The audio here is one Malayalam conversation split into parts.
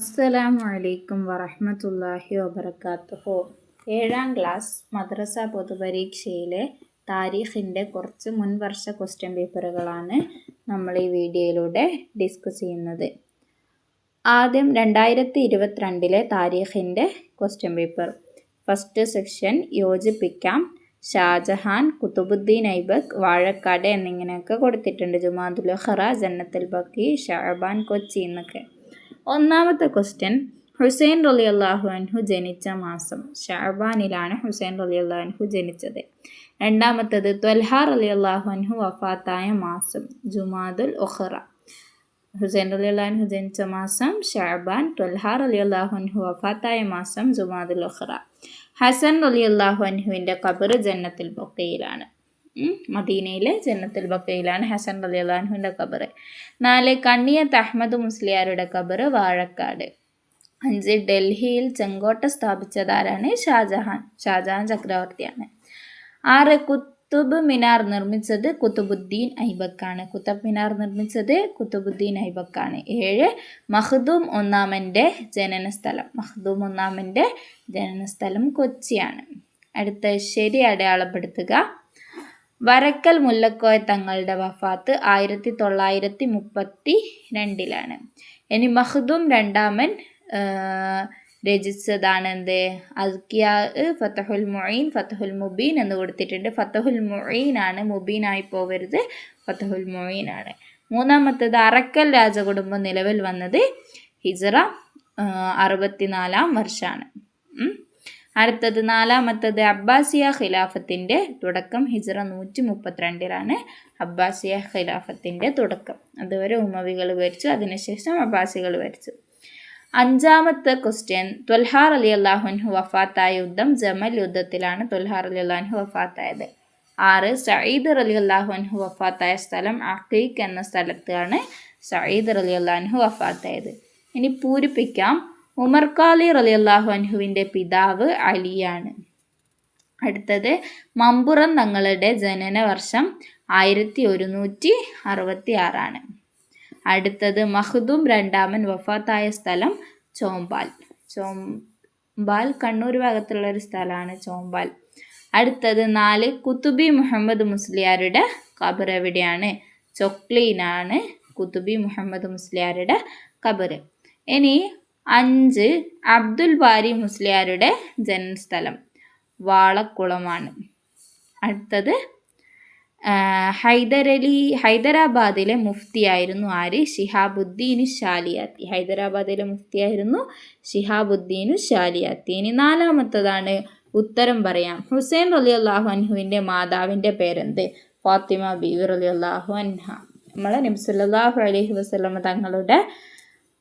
അസ്സലാമു അലൈക്കും വറഹ്മത്തുള്ളാഹി വബറകാതുഹു ഏഴാം ക്ലാസ് മദ്രസ പൊതുപരീക്ഷയിലെ താരീഖിന്റെ കുറച്ച് മുൻവർഷ ക്വസ്റ്റ്യൻ പേപ്പറുകളാണ് നമ്മൾ ഈ വീഡിയോയിലൂടെ ഡിസ്കസ് ചെയ്യുന്നത്. ആദ്യം രണ്ടായിരത്തി ഇരുപത്തിരണ്ടിലെ താരീഖിന്റെ ക്വസ്റ്റ്യൻ പേപ്പർ ഫസ്റ്റ് സെക്ഷൻ യോജിപ്പിക്കാം. ഷാജഹാൻ കുത്തുബുദ്ദീൻ ഐബക് വാഴക്കാട് എന്നിങ്ങനെയൊക്കെ കൊടുത്തിട്ടുണ്ട്. ജുമാദുൽ ഹറ ജന്നത്തുൽ ബക്കി ഷാബാൻ കൊച്ചി എന്നൊക്കെ. ഒന്നാമത്തെ ക്വസ്റ്റ്യൻ ഹുസൈൻ റലി അള്ളാഹു അൻഹു ജനിച്ച മാസം ഷാബാനിലാണ് ഹുസൈൻ റലി അള്ളാഹു ജനിച്ചത്. രണ്ടാമത്തത് ത്വൽഹ അലി അള്ളാഹു അൻഹു വഫാത്തായ മാസം ജുമാദുൽ ഒഹ്റ ഹുസൈൻ അലി അള്ളാഹു ജനിച്ച മാസം ഷാബാൻ ത്വൽഹാർ അലി അള്ളാഹു അൻഹു വഫാത്തായ മാസം ജുമാദുൽ ഒഹ്റ ഹസൻ റലി അള്ളാഹു അൻഹുവിന്റെ ഖബർ ജന്നത്തിൽ മദീനയിലെ ജന്നത്തുൽ ബക്കയിലാണ് ഹസൻ അലി അള്ളാഹുവിന്റെ ഖബർ നാല് കണ്ണിയത്ത് അഹമ്മദ് മുസ്ലിയാരുടെ ഖബറ് വാഴക്കാട്. അഞ്ച് ഡൽഹിയിൽ ചെങ്കോട്ട സ്ഥാപിച്ചതാരാണ്? ഷാജഹാൻ ഷാജഹാൻ ചക്രവർത്തിയാണ്. ആറ് കുത്തുബ് മിനാർ നിർമ്മിച്ചത് കുത്തുബുദ്ദീൻ ഐബക്കാണ്. കുത്തബ് മിനാർ നിർമ്മിച്ചത് കുത്തുബുദ്ദീൻ ഐബക്കാണ്. ഏഴ് മഹ്ദൂം ഒന്നാമന്റെ ജനനസ്ഥലം. മഹ്ദൂം ഒന്നാമന്റെ ജനനസ്ഥലം കൊച്ചിയാണ്. അടുത്ത ശരി അടയാളപ്പെടുത്തുക. വരക്കൽ മുല്ലക്കോയ തങ്ങളുടെ വഫാത്ത് ആയിരത്തി തൊള്ളായിരത്തി മുപ്പത്തി രണ്ടിലാണ്. ഇനി മഹ്ദൂം രണ്ടാമൻ രചിച്ചതാണ് എന്ത്? അസ്കിയ ഫത്തഹുൽ മൊയ്ൻ ഫത്തഹുൽ മുബീൻ എന്ന് കൊടുത്തിട്ടുണ്ട്. ഫത്തഹുൽ മൊയ്ൻ ആണ് മുബീനായി പോകരുത് ഫത്തഹുൽ മൊയ്ൻ ആണ് മൂന്നാമത്തത് അറക്കൽ രാജകുടുംബം നിലവിൽ വന്നത് ഹിജറ അറുപത്തിനാലാം വർഷമാണ് അടുത്തത് നാലാമത്തത് അബ്ബാസിയ ഖിലാഫത്തിന്റെ തുടക്കം. ഹിജറ നൂറ്റി മുപ്പത്തിരണ്ടിലാണ് അബ്ബാസിയ ഖിലാഫത്തിന്റെ തുടക്കം. അതുവരെ ഉമവികൾ ഭരിച്ചു അതിനുശേഷം അബ്ബാസികൾ ഭരിച്ചു അഞ്ചാമത്തെ ക്വസ്റ്റ്യൻ തൊൽഹാർ അലി അള്ളാഹുൻഹു വഫാത്തായ യുദ്ധം ജമൽ യുദ്ധത്തിലാണ് തൊൽഹാർ അലി അള്ളാഹു വഫാത്തായത്. ആറ് സയ്യിദ് അലി അള്ളാഹുൻഹു വഫാത്തായ സ്ഥലം അഖീഖ് എന്ന സ്ഥലത്താണ് സയ്യിദ് അലി അള്ളാഹു വഫാത്തായത്. ഇനി പൂരിപ്പിക്കാം. ഉമർ ഖാലി അള്ളാഹു അൻഹുവിന്റെ പിതാവ് അലിയാണ്. അടുത്തത് മമ്പുറം തങ്ങളുടെ ജനന വർഷം ആയിരത്തി ഒരുന്നൂറ്റി അറുപത്തി ആറാണ് അടുത്തത് മഹ്ദൂം രണ്ടാമൻ വഫാത്തായ സ്ഥലം ചോമ്പാൽ ചോമ്പാൽ കണ്ണൂർ ഭാഗത്തുള്ള ഒരു സ്ഥലമാണ് ചോമ്പാൽ അടുത്തത് നാല് കുത്തുബി മുഹമ്മദ് മുസ്ലിയാരുടെ ഖബർ എവിടെയാണ്? ചൊക്ലീനാണ് കുത്തുബി മുഹമ്മദ് മുസ്ലിയാരുടെ ഖബർ. ഇനി അഞ്ച് അബ്ദുൽ ബാരി മുസ്ലിയാരുടെ ജന്മസ്ഥലം വാളക്കുളമാണ്. അടുത്തത് ഹൈദരലി ഹൈദരാബാദിലെ മുഫ്തിയായിരുന്നു ആര്? ഷിഹാബുദ്ദീൻ ഷാലിയാത്തി ഹൈദരാബാദിലെ മുഫ്തിയായിരുന്നു ഷിഹാബുദ്ദീൻ ഷാലിയാത്തി ഇനി നാലാമത്തതാണ് ഉത്തരം പറയാം. ഹുസൈൻ അലി അള്ളാഹു അൻഹുവിന്റെ മാതാവിന്റെ പേരെന്ത്? ഫാത്തിമ ബീർ അലി അള്ളാഹു അൻഹ. നമ്മളെ നബ്സുല്ലാഹു അലഹി വസ്ലമ തങ്ങളുടെ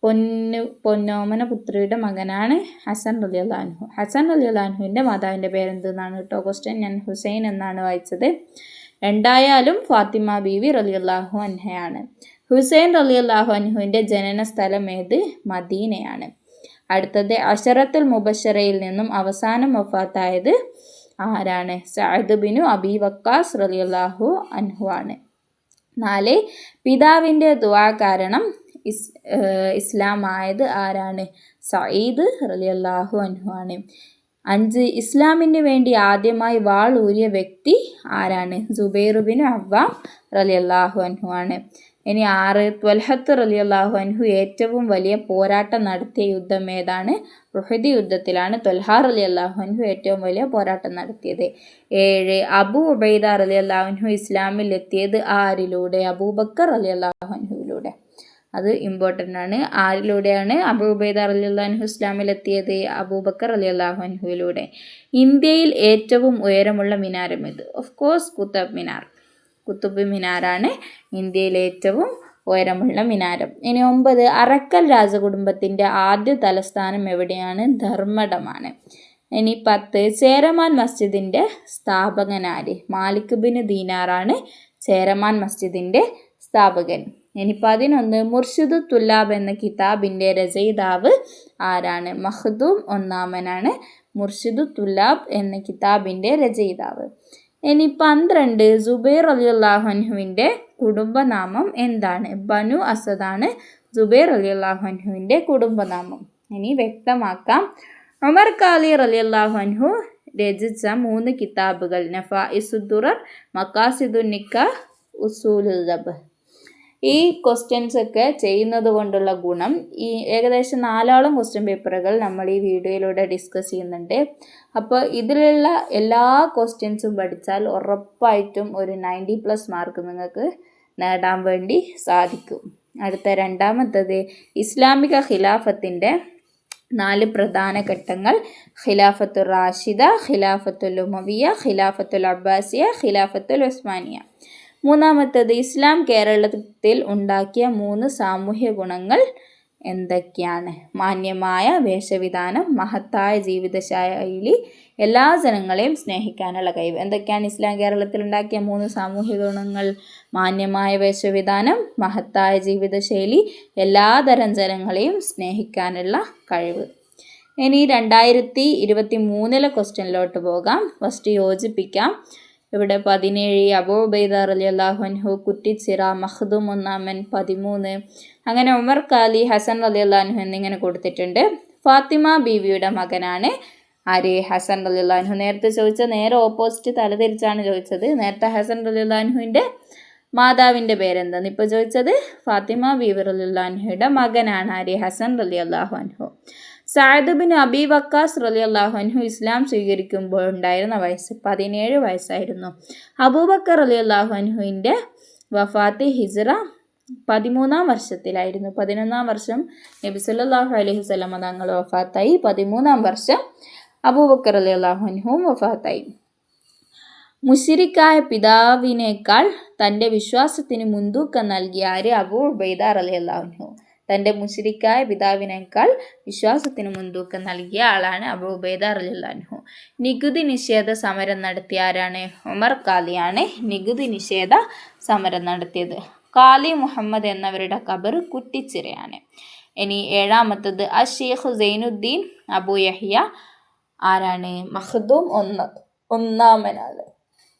പൊന്നു പൊന്നോമന പുത്രിയുടെ മകനാണ് ഹസൻ റലി അള്ളാഹു ഹസൻ റലി അള്ളാഹുവിന്റെ മാതാവിന്റെ പേരെന്തെന്നാണ് കേട്ടോ ക്വസ്റ്റ്യൻ ഞാൻ ഹുസൈൻ എന്നാണ് വായിച്ചത്. രണ്ടായാലും ഫാത്തിമ ബീവി റലി അള്ളാഹു അൻഹയാണ്. ഹുസൈൻ റലി അള്ളാഹു അൻഹുവിന്റെ ജനന സ്ഥലം ഏത്? മദീനയാണ്. അടുത്തത് അഷറത്തുൽ മുബഷറയിൽ നിന്നും അവസാനം വഫാത്തായത് ആരാണ്? സഅദ് ബിനു അബി വക്കാസ് റലി അള്ളാഹു അൻഹു ആണ്. നാല് പിതാവിന്റെ ദുവാ കാരണം ഇസ് ഇസ്ലാം ആയത് ആരാണ്? സയ്യിദ് റലിയല്ലാഹു അൻഹു ആണ് അഞ്ച് ഇസ്ലാമിന് വേണ്ടി ആദ്യമായി വാൾ ഊരിയ വ്യക്തി ആരാണ്? ജുബൈറുബിൻ അവ്വാം റലിയല്ലാഹു അൻഹു ആണ് ഇനി ആറ് ത്വൽഹത്ത് റലിയല്ലാഹു അൻഹു ഏറ്റവും വലിയ പോരാട്ടം നടത്തിയ യുദ്ധം ഏതാണ്? റുഹദി യുദ്ധത്തിലാണ് ത്വൽഹാർ അലി അള്ളാഹു അൻഹു ഏറ്റവും വലിയ പോരാട്ടം നടത്തിയത്. ഏഴ് അബു ഉബൈദ അള്ളാഹു അൻഹു ഇസ്ലാമിൽ എത്തിയത് ആരിലൂടെ? അബൂബക്കർ അലി അള്ളാഹു അൻഹുവിലൂടെ. അത് ഇമ്പോർട്ടന്റ് ആണ്. ആരിലൂടെയാണ് അബൂബൈദ അലി അള്ളാഹു ഇസ്ലാമിലെത്തിയത്? അബൂബക്കർ അലി അള്ളാഹു അൻഹുവിലൂടെ. ഇന്ത്യയിൽ ഏറ്റവും ഉയരമുള്ള മിനാരം ഇത്. Of course Qutub Minar. കുത്തുബ് മിനാറാണ് ഇന്ത്യയിലെ ഏറ്റവും ഉയരമുള്ള മിനാരം. ഇനി ഒമ്പത് അറക്കൽ രാജകുടുംബത്തിന്റെ ആദ്യ തലസ്ഥാനം എവിടെയാണ്? ധർമ്മടമാണ്. ഇനി പത്ത് ചേരമാൻ മസ്ജിദിന്റെ സ്ഥാപകനാര്? മാലിക് ബിൻ ദീനാറാണ് ചേരമാൻ മസ്ജിദിന്റെ സ്ഥാപകൻ. ഇനി പതിനൊന്ന് മുർഷിദ് തുല്ലാബ് എന്ന കിതാബിന്റെ രചയിതാവ് ആരാണ്? മഹ്ദൂം ഒന്നാമനാണ് മുർഷിദ് തുല്ലാബ് എന്ന കിതാബിന്റെ രചയിതാവ്. ഇനി പന്ത്രണ്ട് സുബൈർ അലി അള്ളാഹുവിന്റെ കുടുംബനാമം എന്താണ്? ബനു അസദാണ് ജുബൈർ അലി അള്ളാഹുഹുവിന്റെ കുടുംബനാമം. ഇനി വ്യക്തമാക്കാം. ഉമർ കാലി അലി അള്ളാഹുഹു രചിച്ച മൂന്ന് കിതാബുകൾ. നഫ ഇസുദ്ദുറർ മക്കാസിദുനിക്ക ഉസൂലുദബ് ഈ ക്വസ്റ്റ്യൻസ് ഒക്കെ ചെയ്യുന്നത് കൊണ്ടുള്ള ഗുണം ഈ ഏകദേശം നാലോളം ക്വസ്റ്റ്യൻ പേപ്പറുകൾ നമ്മൾ ഈ വീഡിയോയിലൂടെ ഡിസ്കസ് ചെയ്യുന്നുണ്ട്. അപ്പോൾ ഇതിലുള്ള എല്ലാ ക്വസ്റ്റ്യൻസും പഠിച്ചാൽ ഉറപ്പായിട്ടും ഒരു നയന്റി പ്ലസ് മാർക്ക് നിങ്ങൾക്ക് നേടാൻ വേണ്ടി സാധിക്കും. അടുത്ത രണ്ടാമത്തത് ഇസ്ലാമിക ഖിലാഫത്തിന്റെ നാല് പ്രധാന ഘട്ടങ്ങൾ ഖിലാഫത്തുൽ റാഷിദ ഖിലാഫത്തുൽ ഉമവിയ ഖിലാഫത്തുൽ അബ്ബാസിയ ഖിലാഫത്തുൽ ഉസ്മാനിയ മൂന്നാമത്തത് ഇസ്ലാം കേരളത്തിൽ ഉണ്ടാക്കിയ മൂന്ന് സാമൂഹ്യ ഗുണങ്ങൾ എന്തൊക്കെയാണ്? മാന്യമായ വേഷവിധാനം മഹത്തായ ജീവിതശൈലി എല്ലാ ജനങ്ങളെയും സ്നേഹിക്കാനുള്ള കഴിവ്. എന്തൊക്കെയാണ് ഇസ്ലാം കേരളത്തിൽ ഉണ്ടാക്കിയ മൂന്ന് സാമൂഹ്യ ഗുണങ്ങൾ? മാന്യമായ വേഷവിധാനം മഹത്തായ ജീവിതശൈലി എല്ലാതരം ജനങ്ങളെയും സ്നേഹിക്കാനുള്ള കഴിവ്. ഇനി രണ്ടായിരത്തി ഇരുപത്തി മൂന്നിലെ ക്വസ്റ്റ്യനിലോട്ട് പോകാം. ഫസ്റ്റ് യോജിപ്പിക്കാം. ഇവിടെ പതിനേഴ് അബൂ ബൈദർ അലി അള്ളാഹുൻഹു കുറ്റിച്ചിറ മഖ്ദൂം ഒന്നാമൻ പതിമൂന്ന്. അങ്ങനെ ഉമർ കാലി ഹസൻ അലി അള്ളാഹു എന്നിങ്ങനെ കൊടുത്തിട്ടുണ്ട്. ഫാത്തിമ ബീവിയുടെ മകനാണ് ആര്? ഹസൻ അലി അള്ളാഹു നേരത്തെ ചോദിച്ച നേരെ ഓപ്പോസിറ്റ് തലതിരിച്ചാണ് ചോദിച്ചത്. നേരത്തെ ഹസൻ അലി അള്ളാഹുവിന്റെ മാതാവിന്റെ പേരെന്താന്ന് ഇപ്പോൾ ചോദിച്ചത് ഫാത്തിമ ബീവർ അലി അള്ളാഹുയുടെ മകനാണ് ആര്? ഹസൻ അലി അള്ളാഹു അൻഹു. സായദ് ബിൻ അബി വക്കാസ് റലി അള്ളാഹുഹു ഇസ്ലാം സ്വീകരിക്കുമ്പോൾ ഉണ്ടായിരുന്ന വയസ്സ് പതിനേഴ് വയസ്സായിരുന്നു. അബൂബക്കർ അലി അള്ളാഹുഹുവിന്റെ വഫാത്ത് ഹിജ്റ പതിമൂന്നാം വർഷത്തിലായിരുന്നു. പതിനൊന്നാം വർഷം നബി സല്ലല്ലാഹു അലൈഹി സ്വലമ തങ്ങൾ വഫാത്തായി. പതിമൂന്നാം വർഷം അബൂബക്കർ അലി അള്ളാഹുഹുവും വഫാത്തായി. മുഷിരിക്കായ പിതാവിനേക്കാൾ തന്റെ വിശ്വാസത്തിന് മുൻതൂക്കം നൽകിയ ആര്? അബൂ ഉബൈദ അലി അള്ളാഹുഅൻഹു തന്റെ മുഷിരിക്കായ പിതാവിനേക്കാൾ വിശ്വാസത്തിന് മുൻതൂക്കം നൽകിയ ആളാണ് അബു ഉബൈദ റലിള്ളാൻഹു നികുതി നിഷേധ സമരം നടത്തിയ ആരാണ്? ഉമർ കാലിയാണ് നികുതി നിഷേധ സമരം നടത്തിയത്. കാലി മുഹമ്മദ് എന്നവരുടെ ഖബർ കുറ്റിച്ചിറയാണ് ഇനി ഏഴാമത്തത് അഷീഖ് സൈനുദ്ദീൻ അബു യഹിയ ആരാണ്? മഹദൂം ഒന്ന് ഒന്നാമനാണ്.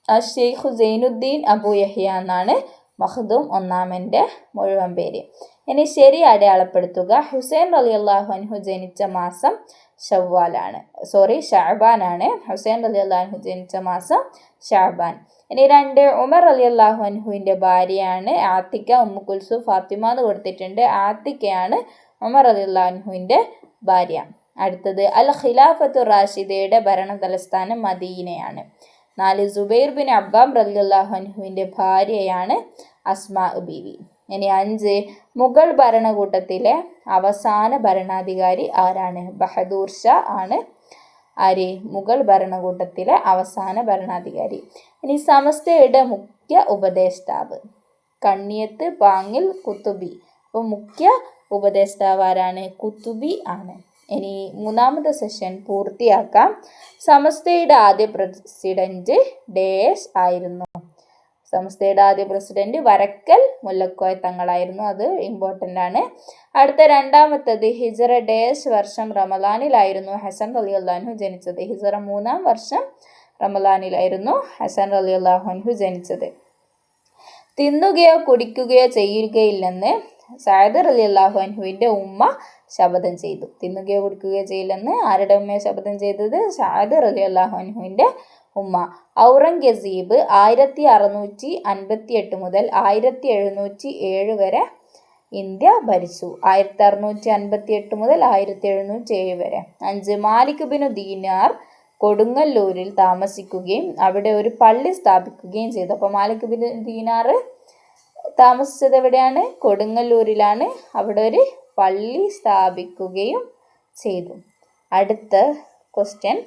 അഷീഖ് സൈനുദ്ദീൻ അബു യഹിയ എന്നാണ് മഹദൂം ഒന്നാമന്റെ മുഴുവൻ പേര്. ഇനി ശരി അടയാളപ്പെടുത്തുക. ഹുസൈൻ അലി അള്ളാഹു അൻഹു ജനിച്ച മാസം ഷവ്വാലാണ് സോറി ഷാബാനാണ്. ഹുസൈൻ അലി അള്ളാഹു ജനിച്ച മാസം ഷാബാൻ. ഇനി രണ്ട് ഉമർ അലി അള്ളാഹു അൻഹുവിന്റെ ഭാര്യയാണ് ആത്തിക്ക. ഉമ്മു കുൽസു ഫാത്തിമ എന്ന് കൊടുത്തിട്ടുണ്ട്. ആത്തിക്കയാണ് ഉമർ അലി അള്ളാഹുവിന്റെ ഭാര്യ. അടുത്തത് അൽ ഖിലാഫത്തു റാഷിദയുടെ ഭരണ തലസ്ഥാനം മദീനയാണ്. നാല് സുബൈർ ബിൻ അബ്ബാം റലിയല്ലാഹു അൻഹുവിന്റെ ഭാര്യയാണ് അസ്മാ ബീവി. ഇനി അഞ്ച് മുഗൾ ഭരണകൂട്ടത്തിലെ അവസാന ഭരണാധികാരി ആരാണ്? ബഹദൂർ ഷാ ആണ്. ആര് മുഗൾ ഭരണകൂട്ടത്തിലെ അവസാന ഭരണാധികാരി. ഇനി സമസ്തയുടെ മുഖ്യ ഉപദേഷ്ടാവ്. കണ്ണിയത്ത് പാങ്ങിൽ കുത്തുബി. അപ്പോൾ മുഖ്യ ഉപദേഷ്ടാവ് ആരാണ്? കുത്തുബി ആണ്. ഇനി മൂന്നാമത്തെ സെഷൻ പൂർത്തിയാക്കാം. സമസ്തയുടെ ആദ്യ പ്രസിഡന്റ് ഡേഷ് ആയിരുന്നു. സംസ്ഥയുടെ ആദ്യ പ്രസിഡന്റ് വരക്കൽ മുല്ലക്കോയ തങ്ങളായിരുന്നു. അത് ഇമ്പോർട്ടന്റ് ആണ്. അടുത്ത രണ്ടാമത്തത് ഹിജറ ഡേഷ് വർഷം റമലാനിലായിരുന്നു ഹസൻ അലി അള്ളാഹു ജനിച്ചത്. ഹിജറ മൂന്നാം വർഷം റമലാനിലായിരുന്നു ഹസൻ അലി അള്ളാഹുഹു ജനിച്ചത്. തിന്നുകയോ കുടിക്കുകയോ ചെയ്യുകയില്ലെന്ന് സായദർ അലി അള്ളാഹു ഉമ്മ ശപഥം ചെയ്തു. തിന്നുകയോ കുടിക്കുകയോ ചെയ്യില്ലെന്ന് ആരുടെ ഉമ്മയെ ശപഥം ചെയ്തത്? സായദർ അലി അള്ളാഹു ഉമ്മ. ഔറംഗസീബ് ആയിരത്തി അറുന്നൂറ്റി അൻപത്തി എട്ട് മുതൽ ആയിരത്തി എഴുന്നൂറ്റി ഏഴ് വരെ ഇന്ത്യ ഭരിച്ചു. ആയിരത്തി അറുന്നൂറ്റി അൻപത്തി എട്ട് മുതൽ ആയിരത്തി എഴുന്നൂറ്റി ഏഴ് വരെ. അഞ്ച് മാലിക് ബിനു ദീനാർ കൊടുങ്ങല്ലൂരിൽ താമസിക്കുകയും അവിടെ ഒരു പള്ളി സ്ഥാപിക്കുകയും ചെയ്തു. അപ്പോൾ മാലിക് ബിനു ദീനാർ താമസിച്ചത് എവിടെയാണ്? കൊടുങ്ങല്ലൂരിലാണ്. അവിടെ ഒരു പള്ളി സ്ഥാപിക്കുകയും ചെയ്തു. അടുത്ത ക്വസ്റ്റ്യൻ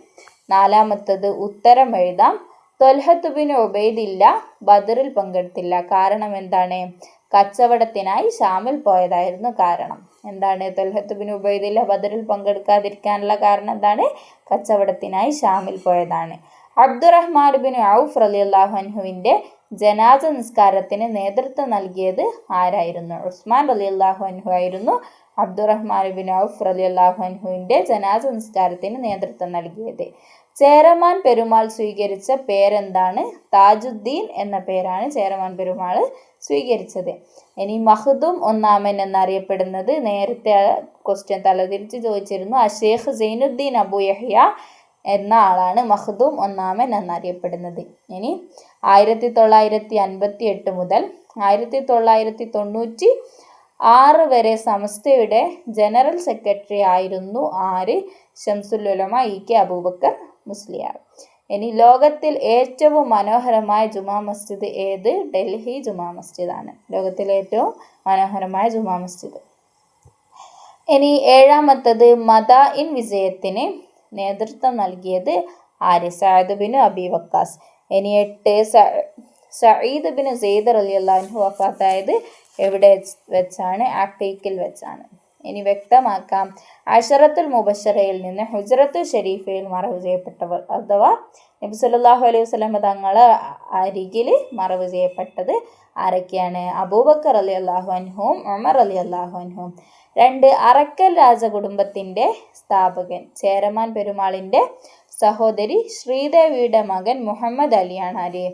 നാലാമത്തത് ഉത്തരം എഴുതാം. തൊൽഹത്ത് ബിൻ ഒബൈദില്ല ബദറിൽ പങ്കെടുത്തില്ല. കാരണം എന്താണ്? കച്ചവടത്തിനായി ഷാമിൽ പോയതായിരുന്നു കാരണം. എന്താണ് തൊൽഹത്ത് ബിൻ ഉബൈദില്ല ബദറിൽ പങ്കെടുക്കാതിരിക്കാനുള്ള കാരണം എന്താണ്? കച്ചവടത്തിനായി ഷാമിൽ പോയതാണ്. അബ്ദുറഹ്മാൻ ബിൻ ഔഫ് റലി അള്ളാഹു ജനാസ നിസ്കാരത്തിന് നേതൃത്വം നൽകിയത് ആരായിരുന്നു? ഉസ്മാൻ അലി അള്ളാഹു അൻഹു ആയിരുന്നു. അബ്ദുറഹ്മാൻ ബിൻ ഔഫ് അലി അള്ളാഹു അൻഹുവിന്റെ ജനാസ നിസ്കാരത്തിന് നേതൃത്വം നൽകിയത്. ചേരമാൻ പെരുമാൾ സ്വീകരിച്ച പേരെന്താണ്? താജുദ്ദീൻ എന്ന പേരാണ് ചേരമാൻ പെരുമാൾ സ്വീകരിച്ചത്. ഇനി മഹദും ഒന്നാമൻ എന്നറിയപ്പെടുന്നത് നേരത്തെ ക്വസ്റ്റ്യൻ തലതിരിച്ച് ചോദിച്ചിരുന്നു. അഷേഖ് സൈനുദ്ദീൻ അബു യഹ്യ എന്ന ആളാണ് മഹ്ദൂം ഒന്നാമൻ എന്നറിയപ്പെടുന്നത്. ഇനി ആയിരത്തി തൊള്ളായിരത്തി അൻപത്തി എട്ട് മുതൽ ആയിരത്തി തൊള്ളായിരത്തി തൊണ്ണൂറ്റി ആറ് വരെ സംസ്ഥയുടെ ജനറൽ സെക്രട്ടറി ആയിരുന്നു ആര്? Shamsululama E K Aboobacker Musliyar. ഇനി ലോകത്തിൽ ഏറ്റവും മനോഹരമായ ജുമാ മസ്ജിദ് ഏത്? ഡൽഹി ജുമാ മസ്ജിദാണ്. ലോകത്തിലെ ഏറ്റവും മനോഹരമായ ജുമാ മസ്ജിദ്. ഇനി ഏഴാമത്തത് മദ ഇൻ വിജയത്തിന് നേതൃത്വം നൽകിയത് ആര്? Saad bin Abi Waqqas. ഇനി എട്ട് സയ്യിദ് ബിൻ സെയ്ദ് അലി അള്ളാഹു വഫാത്തായത് എവിടെ വെച്ചാണ്? അക്കീക്കിൽ വെച്ചാണ്. ഇനി വ്യക്തമാക്കാം. അഷറത്തുൽ മുബഷറയിൽ നിന്ന് ഹുജറത്തുൽ ഷെരീഫയിൽ മറവ് ചെയ്യപ്പെട്ടവർ അഥവാ നബി സല്ലല്ലാഹു അലൈഹി വസല്ലം തങ്ങൾ അരികിൽ മറവ് ചെയ്യപ്പെട്ടത് ആരൊക്കെയാണ്? അബൂബക്കർ അലി അള്ളാഹു അൻഹും ഉമർ അലി അള്ളാഹു അൻഹും രണ്ട് അറക്കൽ രാജകുടുംബത്തിന്റെ സ്ഥാപകൻ ചേരമാൻ പെരുമാളിന്റെ സഹോദരി ശ്രീദേവിയുടെ മകൻ മുഹമ്മദ് അലിയാണ് ആര്?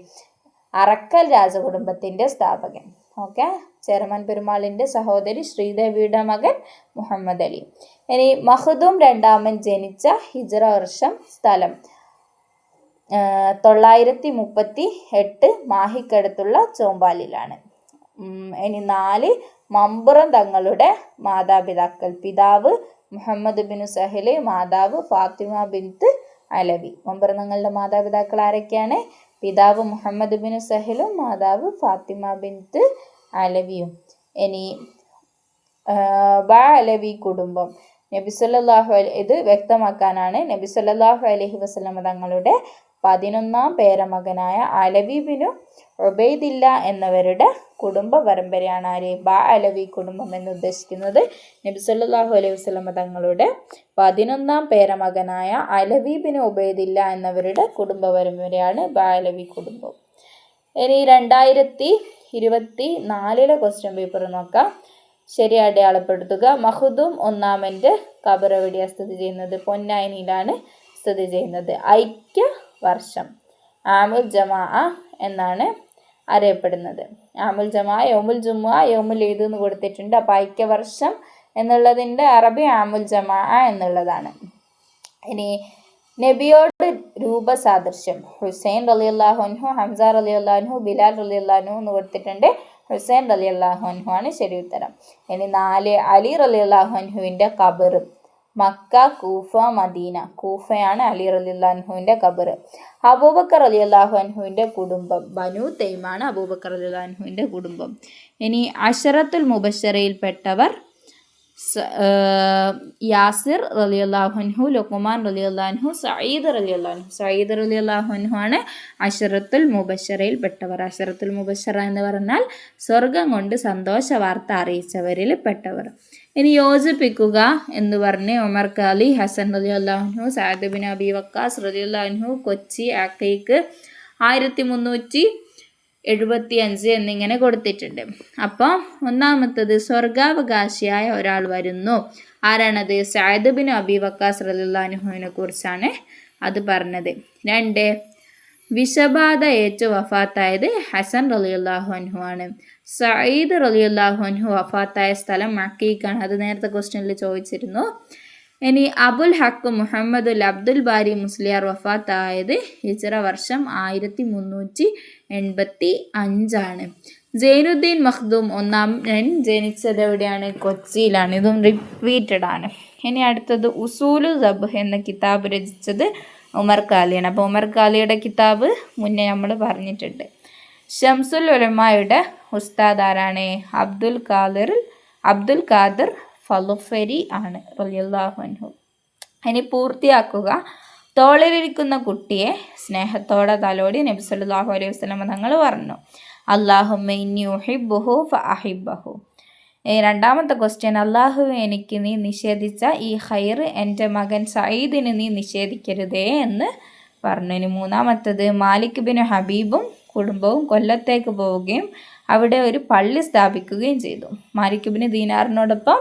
അറക്കൽ രാജകുടുംബത്തിന്റെ സ്ഥാപകൻ. ഓക്കെ. ചേരമാൻ പെരുമാളിന്റെ സഹോദരി ശ്രീദേവിയുടെ മകൻ മുഹമ്മദ് അലി. ഇനി മഹദൂം രണ്ടാമൻ ജനിച്ച ഹിജറ വർഷം സ്ഥലം തൊള്ളായിരത്തി മുപ്പത്തി എട്ട് മാഹിക്കടുത്തുള്ള ചോമ്പാലിലാണ്. ഇനി നാല് മമ്പുറം തങ്ങളുടെ മാതാപിതാക്കൾ. പിതാവ് മുഹമ്മദ് ബിൻ സഹൽ മാതാവ് ഫാത്തിമ ബിൻത്ത് അലവി. മമ്പുറം തങ്ങളുടെ മാതാപിതാക്കൾ ആരൊക്കെയാണ്? പിതാവ് മുഹമ്മദ് ബിൻ സഹലും മാതാവ് ഫാത്തിമ ബിൻത്ത് അലവിയും. ഇനി ബാ അലവി കുടുംബം. നബി സല്ലല്ലാഹു അലൈ ഇത് വ്യക്തമാക്കാനാണ്. നബി സല്ലല്ലാഹു അലൈഹി വസല്ലമ തങ്ങളുടെ പതിനൊന്നാം പേരമകനായ അലവി ബിനു ഒബൈദില്ല എന്നവരുടെ കുടുംബ പരമ്പരയാണ് ആര്? ബാ അലവി കുടുംബം എന്ന് ഉദ്ദേശിക്കുന്നത് നബി സല്ലല്ലാഹു അലൈഹി വസ്ലമ തങ്ങളുടെ പതിനൊന്നാം പേരമകനായ അലവി ബിൻ ഉബൈദില്ല എന്നവരുടെ കുടുംബ പരമ്പരയാണ് ബാ അലവി കുടുംബം. ഇനി രണ്ടായിരത്തി ഇരുപത്തി നാലിലെ ക്വസ്റ്റ്യൻ പേപ്പർ നോക്കാം. ശരി അടയാളപ്പെടുത്തുക. മഹുദും ഒന്നാമന്റെ കബർ എവിടെയാണ് സ്ഥിതി ചെയ്യുന്നത്? പൊന്നായിനിയിലാണ് സ്ഥിതി ചെയ്യുന്നത്. ഐക്യ വർഷം ആമുൽ ജമാ എന്നാണ് അറിയപ്പെടുന്നത്. ആമുൽ ജമാ യോമുൽ ജുമ യോമുൽ ഈദ് എന്ന് കൊടുത്തിട്ടുണ്ട്. അപ്പോൾ ഐക്യവർഷം എന്നുള്ളതിന്റെ അറബി ആമുൽ ജമാ എന്നുള്ളതാണ്. ഇനി നബിയോട് രൂപസാദൃശ്യം. ഹുസൈൻ അലി അൻഹു ഹംസ അലി അൻഹു ബിലാൽ അലി അൻഹു എന്ന് കൊടുത്തിട്ടുണ്ട്. ഹുസൈൻ അലി അൻഹു ആണ് ശരി ഉത്തരം. ഇനി നാല് അലി അലി അൻഹുവിന്റെ കബർ മക്ക കൂഫ മദീന. കൂഫയാണ് അലി റലി ഖബർ അബൂബക്കർ അലി അൻഹുവിന്റെ കുടുംബം. ബനു തെയ്മാണ് അബൂബക്കർ അലി അൻഹുവിന്റെ കുടുംബം. ഇനി അഷറത്തുൽ മുബഷറയിൽപ്പെട്ടവർ യാസിർ റലി അൻഹു ലുക്കുമാൻ റലി അൻഹു സയ്യിദ് റലി അള്ളാഹു സയ്യിദ് റലി അൻഹു ആണ് അഷറത്തുൽ മുബഷറയിൽപ്പെട്ടവർ അഷറത്തുൽ മുബഷറ എന്ന് പറഞ്ഞാൽ സ്വർഗം കൊണ്ട് സന്തോഷ വാർത്ത അറിയിച്ചവരിൽ പെട്ടവർ. ഇനി യോജിപ്പിക്കുക എന്ന് പറഞ്ഞ് ഒമർ ഖാലി ഹസൻ റലി അൻഹു സാദ് ബിൻ അബി വക്കാസ് റലി അൻഹു കൊച്ചി ആക്കൈക്ക് ആയിരത്തി മുന്നൂറ്റി എഴുപത്തി അഞ്ച് എന്നിങ്ങനെ കൊടുത്തിട്ടുണ്ട്. അപ്പോൾ ഒന്നാമത്തത് സ്വർഗാവകാശിയായ ഒരാൾ വരുന്നു. ആരാണത്? സയദ് ബിൻ അബി വക്കാസ് റലിള്ളാനുഹുവിനെ കുറിച്ചാണ് അത് പറഞ്ഞത്. രണ്ട് വിഷബാധ ഏറ്റു വഫാത്തായത് ഹസൻ റലിയുല്ലാഹു അൻഹു ആണ് സയ്യിദ് റലിയുല്ലാഹു അൻഹു വഫാത്തായ സ്ഥലം മക്കീക്കാണ്. അത് നേരത്തെ ക്വസ്റ്റ്യനിൽ ചോദിച്ചിരുന്നു. ഇനി അബുൽ ഹക്ക് മുഹമ്മദുൽ അബ്ദുൽ ബാരി മുസ്ലിയാർ വഫാത്തായത് ഹിജറ വർഷം ആയിരത്തി മുന്നൂറ്റി എൺപത്തി അഞ്ചാണ് ജൈനുദ്ദീൻ മഖ്ദൂം ഒന്നാമൻ ജനിച്ചത് എവിടെയാണ്? കൊച്ചിയിലാണ്. ഇതും റിപ്പീറ്റഡ് ആണ്. ഇനി അടുത്തത് ഉസൂലു സബ് എന്ന കിതാബ് രചിച്ചത് ഉമർ ഖാലിയാണ്. അപ്പോൾ ഉമർ ഖാലിയുടെ കിതാബ് മുന്നേ നമ്മൾ പറഞ്ഞിട്ടുണ്ട്. ഷംസുൽ ഉലമായുടെ ഉസ്താദ് ആരാണ് അബ്ദുൽ ഖാദിർ അബ്ദുൽ ഖാദിർ ഫലുഫരി ആണ് റളിയല്ലാഹു അൻഹു. ഇനി പൂർത്തിയാക്കുക. തോളിലിരിക്കുന്ന കുട്ടിയെ സ്നേഹത്തോടെ തലോടി നബി സല്ലല്ലാഹു അലൈഹി വസല്ലം തങ്ങൾ പറഞ്ഞു. അള്ളാഹുമ്മ ഇന്നി ഉഹിബ്ബുഹു ഫഅഹിബ്ബഹു ഈ രണ്ടാമത്തെ ക്വസ്റ്റ്യൻ അള്ളാഹു എനിക്ക് നീ നിഷേധിച്ച ഈ ഹൈർ എന്റെ മകൻ സയ്യിദിന് നീ നിഷേധിക്കരുതേ എന്ന് പറഞ്ഞു. മൂന്നാമത്തത് മാലിക് ബിൻ ഹബീബും കുടുംബവും കൊല്ലത്തേക്ക് പോവുകയും അവിടെ ഒരു പള്ളി സ്ഥാപിക്കുകയും ചെയ്തു. മാലിക് ബിൻ ദീനാറിനോടൊപ്പം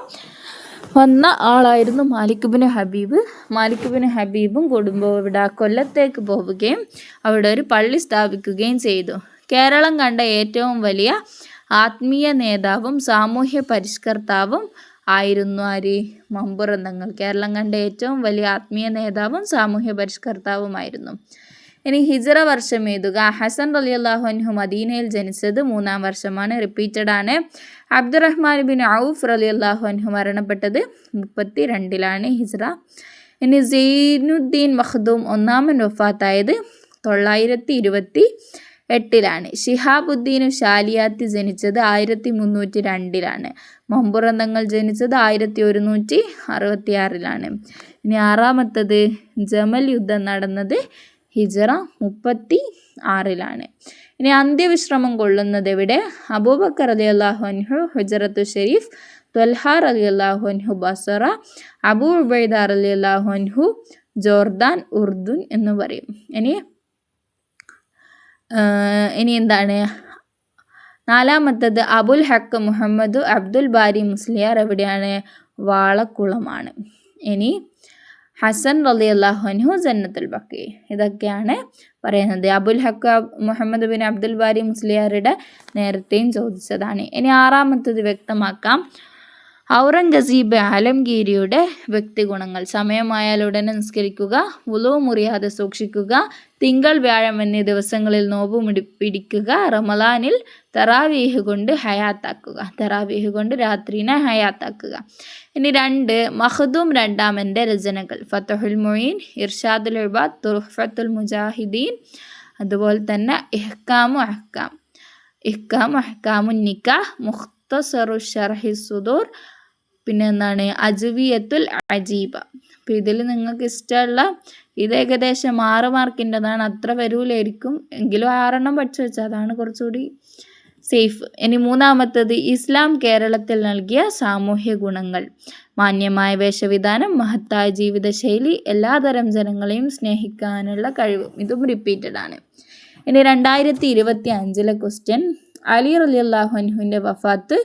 വന്ന ആളായിരുന്നു Malik bin Habib. Malik bin ഹബീബും കുടുംബവും ഇവിടെ കൊല്ലത്തേക്ക് പോവുകയും അവിടെ ഒരു പള്ളി സ്ഥാപിക്കുകയും ചെയ്തു. കേരളം കണ്ട ഏറ്റവും വലിയ ആത്മീയ നേതാവും സാമൂഹ്യ പരിഷ്കർത്താവും ആയിരുന്നു ആര്? മമ്പുറം തങ്ങൾ. കേരളം കണ്ട ഏറ്റവും വലിയ ആത്മീയ നേതാവും സാമൂഹ്യ പരിഷ്കർത്താവുമായിരുന്നു. ഇനി ഹിജറ വർഷം എഴുതുക. ഹസൻ അലി അള്ളാഹുഅൻഹു മദീനയിൽ ജനിച്ചത് മൂന്നാം വർഷമാണ്. റിപ്പീറ്റഡ് ആണ്. അബ്ദുറഹ്മാൻ ബിൻ ഔഫ് അലി അള്ളാഹുഅൻഹു മരണപ്പെട്ടത് മുപ്പത്തി രണ്ടിലാണ് ഹിജറ. ഇനി സൈനുദ്ദീൻ മഖ്ദൂം ഒന്നാമൻ വഫാത്തായത് തൊള്ളായിരത്തി ഇരുപത്തി എട്ടിലാണ്. ഷിഹാബുദ്ദീനും ഷാലിയാത്തി ജനിച്ചത് ആയിരത്തി മുന്നൂറ്റി രണ്ടിലാണ് മമ്പുറന്തങ്ങൾ ജനിച്ചത് ആയിരത്തി ഒരുന്നൂറ്റി അറുപത്തി ആറിലാണ് ഇനി ആറാമത്തത് ജമൽ യുദ്ധം നടന്നത് ഹിജറ മുപ്പത്തി ആറിലാണ് ഇനി അന്ത്യവിശ്രമം കൊള്ളുന്നത് എവിടെ അബൂബക്കർ അലി അള്ളാഹുഹു ഹുജറത്തു ഷെരീഫ് ത്വൽഹാർ അലി അള്ളാഹുഹു ബസറ അബൂ ഉബൈദാർ അലി അള്ളാഹുഹു ജോർദാൻ ഉർദുൻ എന്ന് പറയും. ഇനി ഇനി എന്താണ്? നാലാമത്തത് അബുൽ ഹക്ക് മുഹമ്മദ് അബ്ദുൽ ബാരി മുസ്ലിയാർ എവിടെയാണ്? വാളക്കുളമാണ്. ഇനി ഹസൻ റലി അള്ളാഹുനു ജന്നത്തുൽ ബക്കി. ഇതൊക്കെയാണ് പറയുന്നത്. അബുൽ ഹക്ക് മുഹമ്മദ് ബിൻ അബ്ദുൽ ബാരി മുസ്ലിയാരുടെ നേരത്തെയും ചോദിച്ചതാണ്. ഇനി ആറാമത്തത് വ്യക്തമാക്കാം. ഔറംഗസീബ് ആലംഗീരിയുടെ വ്യക്തിഗുണങ്ങൾ. സമയമായാൽ ഉടനെ നിസ്കരിക്കുക ഉലവ് മുറിയാതെ സൂക്ഷിക്കുക തിങ്കൾ വ്യാഴം എന്നീ ദിവസങ്ങളിൽ നോമ്പ് പിടിക്കുക റമലാനിൽ തറാവീഹ് കൊണ്ട് ഹയാത്താക്കുക. തറാവീഹ് കൊണ്ട് രാത്രിനെ ഹയാത്താക്കുക. ഇനി രണ്ട് മഹദൂം രണ്ടാമന്റെ രചനകൾ. ഫത്തഹുൽ മൊയ്ൻ ഇർഷാദുൽ ഇബാദ് തുർഫത്തുൽ മുജാഹിദീൻ അതുപോലെ തന്നെ ഇഹ്കാമു അഹ്കാം. ഇഹ്കാമു അഹ്കാമു നിക്ക മുഖ്തസറു ഷർഹി സുദൂർ പിന്നെ എന്താണ്? അജുവിയത്തുൽ അജീബ. അപ്പം ഇതിൽ നിങ്ങൾക്ക് ഇഷ്ടമുള്ള ഇത് ഏകദേശം ആറ് മാർക്കിന്റെതാണ്. അത്ര വരൂലായിരിക്കും. എങ്കിലും ആറെണ്ണം പഠിച്ചു വെച്ചാൽ അതാണ് കുറച്ചുകൂടി സേഫ്. ഇനി മൂന്നാമത്തത് ഇസ്ലാം കേരളത്തിൽ നൽകിയ സാമൂഹ്യ ഗുണങ്ങൾ. മാന്യമായ വേഷവിധാനം മഹത്തായ ജീവിതശൈലി എല്ലാതരം ജനങ്ങളെയും സ്നേഹിക്കാനുള്ള കഴിവ്. ഇതും റിപ്പീറ്റഡ് ആണ്. ഇനി രണ്ടായിരത്തി ഇരുപത്തി അഞ്ചിലെ ക്വസ്റ്റ്യൻ അലി അള്ളാഹുഹുവിന്റെ വഫാത്ത്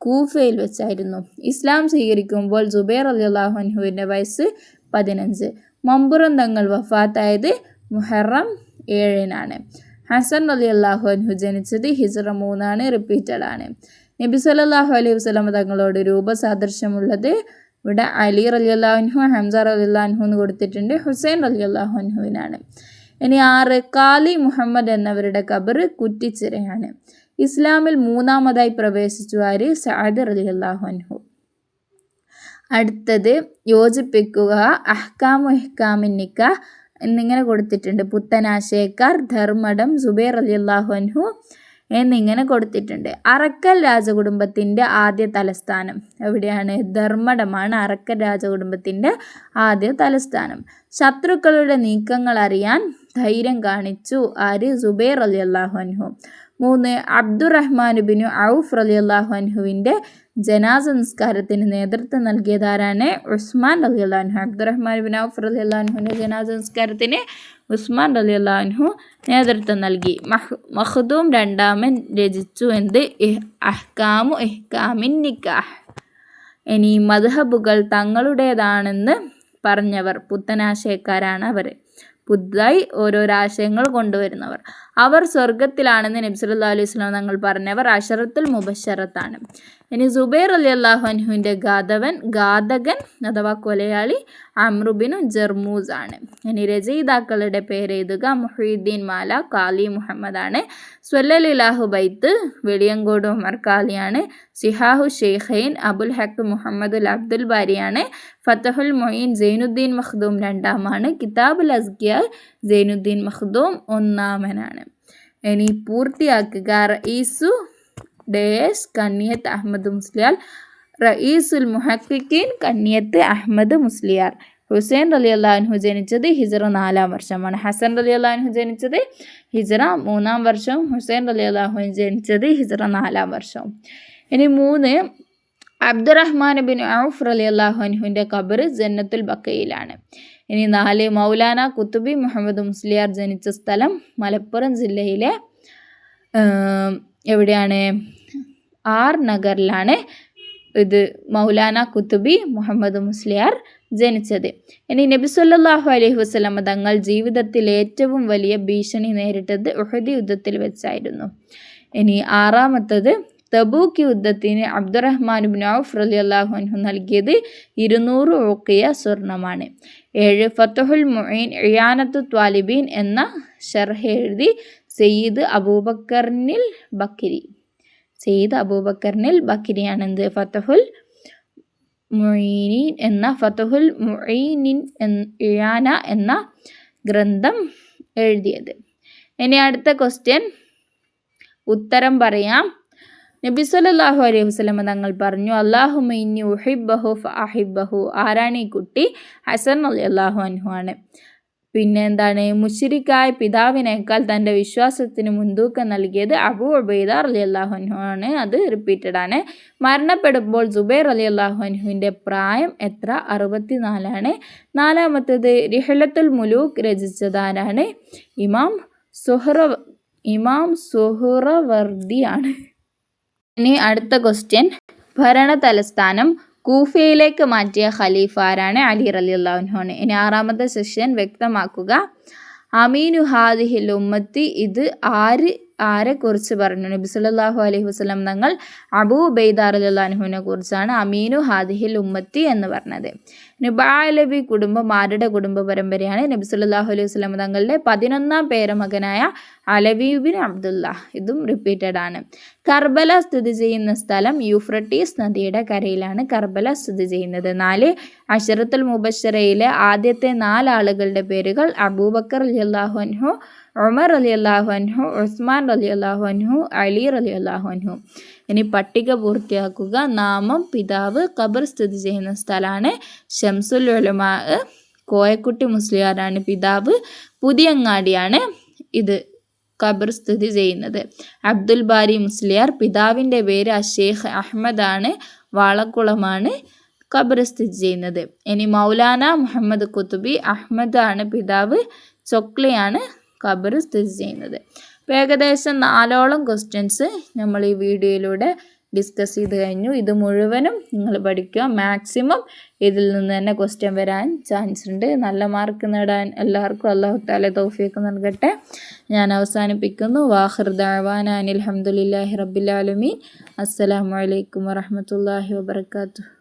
കൂഫയിൽ വെച്ചായിരുന്നു. ഇസ്ലാം സ്വീകരിക്കുമ്പോൾ ജുബൈർ അലി അള്ളാഹുഹുവിന്റെ വയസ്സ് പതിനഞ്ച്. മമ്പുറം തങ്ങൾ വഫാത്തായത് മുഹറം ഏഴിനാണ്. ഹസൻ അലി അള്ളാഹുഹു ജനിച്ചത് ഹിജറ മൂന്നാണ് റിപ്പീറ്റഡ് ആണ് നബി സല്ലാഹു അലൈഹി വസ്ലമ തങ്ങളോട് രൂപസാദൃശ്യമുള്ളത് ഇവിടെ അലി അലി അള്ളാഹുൻഹു ഹംസ അള്ളാഹുഹു എന്ന് കൊടുത്തിട്ടുണ്ട്. ഹുസൈൻ അലി അള്ളാഹുൻഹുവിനാണ് ഇനി ആറ് കാലി മുഹമ്മദ് എന്നവരുടെ കബർ കുറ്റിച്ചിറയാണ്. ഇസ്ലാമിൽ മൂന്നാമതായി പ്രവേശിച്ചു ആര്? സഅദ് അലി അള്ളാഹു അൻഹു. അടുത്തത് യോജിപ്പിക്കുക അഹ്കാമു ഇഹ്കാമിൻ നിക്ക എന്നിങ്ങനെ കൊടുത്തിട്ടുണ്ട്. പുത്തനാശയക്കാർ ധർമ്മടം സുബൈർ അലി അള്ളാഹു അൻഹു എന്നിങ്ങനെ കൊടുത്തിട്ടുണ്ട്. അറക്കൽ രാജകുടുംബത്തിന്റെ ആദ്യ തലസ്ഥാനം. എവിടെയാണ്? ധർമ്മടമാണ് അറക്കൽ രാജകുടുംബത്തിന്റെ ആദ്യ തലസ്ഥാനം. ശത്രുക്കളുടെ നീക്കങ്ങൾ അറിയാൻ ധൈര്യം കാണിച്ചു ആര്? സുബൈർ അലി അള്ളാഹു അൻഹു. മൂന്ന് അബ്ദുറഹ്മാൻ ബിനു ഔഫ് അലി അള്ളാഹു ജനാസ നിസ്കാരത്തിന് നേതൃത്വം നൽകിയതാരാണ് ഉസ്മാൻ അലി അള്ളാഹു അബ്ദുറഹ്മാൻ ബിൻ ഔഫ് അലി അള്ളാഹുവിന്റെ ജനാസ നിസ്കാരത്തിന് ഉസ്മാൻ അലി അള്ളാഹു നേതൃത്വം നൽകി. മഹ് മഹ്ദൂം രണ്ടാമൻ രചിച്ചു എന്ത്? അഹ്കാമു ഇഹ്കാമിൻ നിക്കാഹ്. ഇനി മദ്ഹബുകൾ തങ്ങളുടേതാണെന്ന് പറഞ്ഞവർ പുത്തനാശയക്കാരാണ് അവർ. പുതുതായി ഓരോരോ ആശയങ്ങൾ കൊണ്ടുവരുന്നവർ. അവർ സ്വർഗത്തിലാണെന്ന് നബ്സുല്ലാ അലൈഹി സ്വലാം തങ്ങൾ പറഞ്ഞവർ അഷറത്തുൽ മുബഷറത്താണ് ഇനി സുബൈർ അലി അള്ളാഹു ഗാതവൻ ഗാധകൻ അഥവാ കൊലയാളി അമ്രുബിനു ജർമൂസ് ആണ് ഇനി രചയിതാക്കളുടെ പേര് എഴുതുക. മുഹീദ്ദീൻ മാല കാലി മുഹമ്മദ് ആണ് സ്വല്ലലിലാഹു ബൈത്ത് വെളിയങ്കോട് ഉമർ കാലിയാണ്. സിഹാഹു ഷെയ്ഖൈൻ അബുൽ ഹക്ക് മുഹമ്മദുൽ അബ്ദുൽ ബാരിയാണ്. ഫത്തഹുൽ മൊയ്ൻ സൈനുദ്ദീൻ മഖ്ദൂം രണ്ടാമാണ്. കിതാബുൽ അസ്ഗിയ സൈനുദ്ദീൻ മഖ്ദൂം ഒന്നാമനാണ്. ഇനി പൂർത്തിയാക്കുക. റഈസു ഡേസ് കണ്ണിയത്ത് അഹമ്മദ് മുസ്ലിയാർ റഈസുൽ മുഹക്കിൻ കണ്ണിയത്ത് അഹമ്മദ് മുസ്ലിയാർ ഹുസൈൻ അലി അള്ളാഹു ജനിച്ചത് ഹിജറ നാലാം വർഷമാണ്. ഹസൻ അലി അള്ളാഹു ജനിച്ചത് ഹിജറ മൂന്നാം വർഷവും ഹുസൈൻ അലി അള്ളാഹു ജനിച്ചത് ഹിജറ നാലാം വർഷവും ഇനി മൂന്ന് അബ്ദുറഹ്മാൻ ബിൻ ഔഫ് അലി അള്ളാഹുഹുവിന്റെ ഖബർ ജന്നത്തുൽ ബക്കയിലാണ്. ഇനി നാല് മൗലാന കുത്തുബി മുഹമ്മദ് മുസ്ലിയാർ ജനിച്ച സ്ഥലം മലപ്പുറം ജില്ലയിലെ എവിടെയാണ്? ആർ നഗറിലാണ് ഇത് മൗലാന കുത്തുബി മുഹമ്മദ് മുസ്ലിയാർ ജനിച്ചത്. ഇനി നബി സല്ലല്ലാഹു അലൈഹി വസല്ലമ തങ്ങൾ ജീവിതത്തിൽ ഏറ്റവും വലിയ ഭീഷണി നേരിട്ടത് ഉഹദ് യുദ്ധത്തിൽ വെച്ചായിരുന്നു. ഇനി ആറാമത്തത് തബൂക്ക് യുദ്ധത്തിന് അബ്ദുറഹ്മാൻ ബിൻ ഔഫ് റലി അള്ളാഹു അൻഹു നൽകിയത് ഇരുന്നൂറ് ഓക്കിയ സ്വർണമാണ്. ഏഴ് ഫത്തഹുൽ മുഈൻ ഇയാനത്തു ത്വാലിബീൻ എന്ന ഷർഹ എഴുതി സയ്യിദ് അബൂബക്കറിനിൽ ബക്കിരി. സയ്യിദ് അബൂബക്കറിനിൽ ബക്കിരിയാണ് എന്ത് ഫത്തഹുൽ മുഈനീൻ എന്ന ഫത്തഹുൽ മുഈനിൻ ഇയാന എന്ന ഗ്രന്ഥം എഴുതിയത്. ഇനി അടുത്ത ക്വസ്റ്റ്യൻ ഉത്തരം പറയാം. നബി സല്ലല്ലാഹു അലൈഹി വസ്ലമ തങ്ങൾ പറഞ്ഞു അള്ളാഹു ഇന്നി ഉഹിബ്ബഹു ഫഅഹിബ്ബഹു. ആരാണ് ഈ കുട്ടി? ഹസൻ അലി അള്ളാഹു അനുഹു ആണ്. പിന്നെ എന്താണ്? മുഷിരിക്കായ പിതാവിനേക്കാൾ തന്റെ വിശ്വാസത്തിന് മുൻതൂക്കം നൽകിയത് അബു ഉബൈദ അലി അള്ളാഹു അനുഹു ആണ്. അത് റിപ്പീറ്റഡ് ആണ്. മരണപ്പെടുമ്പോൾ ജുബൈർ അലി അള്ളാഹു അനുഹുവിന്റെ പ്രായം എത്ര? അറുപത്തിനാലാണ്. നാലാമത്തേത് റിഹലത്തുൽ മുലൂക്ക് രചിച്ചതാരാണ്? ഇമാം സുഹറ ഇമാം സുഹറവർദിയാണ്. ഇനി അടുത്ത ക്വസ്റ്റ്യൻ ഭരണ തലസ്ഥാനം കൂഫയിലേക്ക് മാറ്റിയ ഖലീഫ ആരാണ്? അലി റലി അള്ളാഹുനാണ് ഇനി ആറാമത്തെ സെഷൻ വ്യക്തമാക്കുക. അമീനു ഹാദിഹിൽ ഉമ്മത്തി ഇത് ആര് ആരെക്കുറിച്ച് പറഞ്ഞു? നബി സല്ലാഹു അലൈഹി വസ്ലം തങ്ങൾ അബൂ ബൈദാർ അലുഹുവിനെ കുറിച്ചാണ് അമീനു ഹാദിഹിൽ ഉമ്മത്തി എന്ന് പറഞ്ഞത്. നുബാലബി കുടുംബം ആരുടെ കുടുംബ പരമ്പരയാണ്? നബി സല്ലാഹു അലൈഹി വസ്ലം തങ്ങളുടെ പതിനൊന്നാം പേരമകനായ അലവീബിൻ അബ്ദുല്ല. ഇതും റിപ്പീറ്റഡ് ആണ്. കർബല സ്ഥിതി ചെയ്യുന്ന സ്ഥലം യൂഫ്രട്ടീസ് നദിയുടെ കരയിലാണ് കർബല സ്ഥിതി ചെയ്യുന്നത്. നാല് അഷറത്തുൽ മുബഷറയിലെ ആദ്യത്തെ നാലാളുകളുടെ പേരുകൾ അബൂബക്കർ അലിയല്ലാഹു അൻഹു ഉമർ അലി അള്ളാഹു അൻഹു ഉസ്മാൻ അലി അള്ളാഹു അൻഹു അലി അലി അള്ളാഹു അൻഹു. ഇനി പട്ടിക പൂർത്തിയാക്കുക. നാമം പിതാവ് ഖബർ സ്ഥിതി ചെയ്യുന്ന സ്ഥലമാണ് ഷംസുൽ ഉലമാ. കോയക്കുട്ടി മുസ്ലിയാരാണ് പിതാവ്. പുതിയങ്ങാടിയാണ് ഇത് ഖബർ സ്ഥിതി ചെയ്യുന്നത്. അബ്ദുൽ ബാരി മുസ്ലിയാർ പിതാവിന്റെ പേര് അഷേഖ് ആണ് വാളക്കുളമാണ് ഖബർ സ്ഥിതി ചെയ്യുന്നത്. ഇനി മൗലാന മുഹമ്മദ് കുത്തുബി ആണ് പിതാവ്. ചൊക്ലിയാണ് ഖബർ സ്ഥിതി ചെയ്യുന്നത്. അപ്പോൾ ഏകദേശം നാലോളം ക്വസ്റ്റ്യൻസ് നമ്മൾ ഈ വീഡിയോയിലൂടെ ഡിസ്കസ് ചെയ്ത് കഴിഞ്ഞു. ഇത് മുഴുവനും നിങ്ങൾ പഠിക്കുക. മാക്സിമം ഇതിൽ നിന്ന് തന്നെ ക്വസ്റ്റ്യൻ വരാൻ ചാൻസ് ഉണ്ട്. നല്ല മാർക്ക് നേടാൻ എല്ലാവർക്കും അള്ളാഹു താല തൗഫീഖ് നൽകട്ടെ. ഞാൻ അവസാനിപ്പിക്കുന്നു. വാഹിർ ദാവാന അനിൽ അഹമ്മദില്ലാഹി റബ്ബിലാലമീൻ അസ്സലാമലൈക്കും വറഹമത്തല്ലാഹി വാബർക്കാത്തു